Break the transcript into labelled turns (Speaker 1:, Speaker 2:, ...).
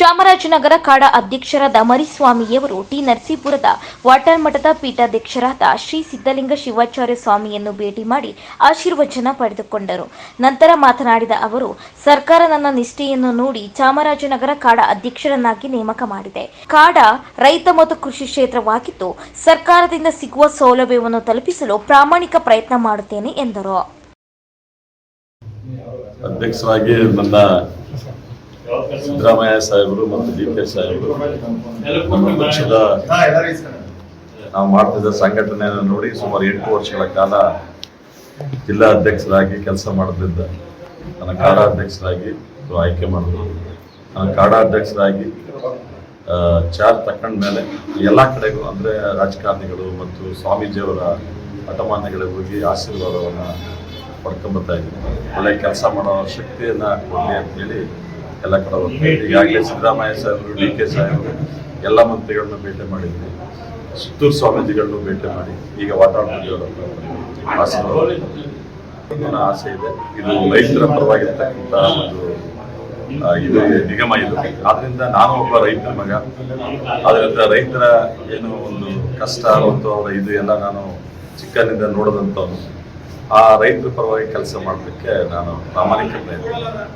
Speaker 1: ಚಾಮರಾಜನಗರ ಕಾಡ ಅಧ್ಯಕ್ಷರಾದ ಮರಿಸ್ವಾಮಿಯವರು T. ನರಸೀಪುರದ water ಮಠದ ಪೀಠಾಧ್ಯಕ್ಷರಾದ ಶ್ರೀ ಸಿದ್ದಲಿಂಗ ಶಿವಾಚಾರ್ಯ ಸ್ವಾಮಿಯನ್ನು ಭೇಟಿ ಮಾಡಿ ಆಶೀರ್ವಚನ ಪಡೆದುಕೊಂಡರು. ನಂತರ ಮಾತನಾಡಿದ ಅವರು, ಸರ್ಕಾರ ನನ್ನ ನಿಷ್ಠೆಯನ್ನು ನೋಡಿ ಚಾಮರಾಜನಗರ ಕಾಡ ಅಧ್ಯಕ್ಷರನ್ನಾಗಿ ನೇಮಕ ಮಾಡಿದೆ. ಕಾಡ ರೈತ ಮತ್ತು ಕೃಷಿ ಕ್ಷೇತ್ರವಾಗಿದ್ದು, ಸರ್ಕಾರದಿಂದ ಸಿಗುವ ಸೌಲಭ್ಯವನ್ನು ತಲುಪಿಸಲು ಪ್ರಾಮಾಣಿಕ ಪ್ರಯತ್ನ ಮಾಡುತ್ತೇನೆ ಎಂದರು.
Speaker 2: ಸಿದ್ದರಾಮಯ್ಯ ಸಾಹೇಬರು ಮತ್ತು ಡಿ ಕೆ ಸಾಹೇಬರು ನಮ್ಮ ಪಕ್ಷದ ನಾವು ಮಾಡ್ತಿದ್ದ ಸಂಘಟನೆಯನ್ನು ನೋಡಿ ಸುಮಾರು ಎಂಟು ವರ್ಷಗಳ ಕಾಲ ಜಿಲ್ಲಾ ಅಧ್ಯಕ್ಷರಾಗಿ ಕೆಲಸ ಮಾಡುತ್ತಿದ್ದ ನನ್ನ ಕಾಡಾಧ್ಯಕ್ಷರಾಗಿ ಆಯ್ಕೆ ಮಾಡಿದ್ರು. ನನ್ನ ಕಾಡಾಧ್ಯಕ್ಷರಾಗಿ ಚಾರ್ಜ್ ತಕೊಂಡ ಮೇಲೆ ಎಲ್ಲ ಕಡೆಗೂ ಅಂದರೆ ರಾಜಕಾರಣಿಗಳು ಮತ್ತು ಸ್ವಾಮೀಜಿಯವರ ಹಠಮಾನ್ಯಗಳಿಗೆ ಹೋಗಿ ಆಶೀರ್ವಾದವನ್ನು ಬರ್ತಾ ಇದ್ದೀನಿ ಒಳ್ಳೆ ಕೆಲಸ ಮಾಡೋ ಶಕ್ತಿಯನ್ನು ಕೊಡಲಿ ಅಂತೇಳಿ ಎಲ್ಲ ಕಡೆ ಹೋಗ್ತಾ ಈಗಾಗಲೇ ಸಿದ್ದರಾಮಯ್ಯ ಸಾಹೇಬರು, ಡಿ ಕೆ ಸಾಹೇಬರು ಎಲ್ಲ ಮಂತ್ರಿಗಳನ್ನ ಭೇಟಿ ಮಾಡಿದ್ವಿ. ಸುತ್ತೂರು ಸ್ವಾಮೀಜಿಗಳನ್ನು ಭೇಟಿ ಮಾಡಿ. ಈಗ ವಾತಾವರಣ ಆಶೀರ್ವಾದ ನನ್ನ ಆಸೆ. ಇದೆ. ಇದು ರೈತರ ಪರವಾಗಿರ್ತಕ್ಕಂಥ ಒಂದು ಇದು ನಿಗಮ ಇದು. ಆದ್ರಿಂದ ನಾನು ಒಬ್ಬ ರೈತರ ಮಗ. ಆದ್ರಿಂದ ರೈತರ ಏನು ಒಂದು ಕಷ್ಟ ಮತ್ತು ಅವರ ಇದು ಎಲ್ಲ ನಾನು ಚಿಕ್ಕನಿಂದ ನೋಡಿದಂಥವನು ಆ ರೈತರ ಪರವಾಗಿ ಕೆಲಸ ಮಾಡೋದಕ್ಕೆ ನಾನು ಪ್ರಾಮಾಣಿಕ ಪ್ರಯತ್ನ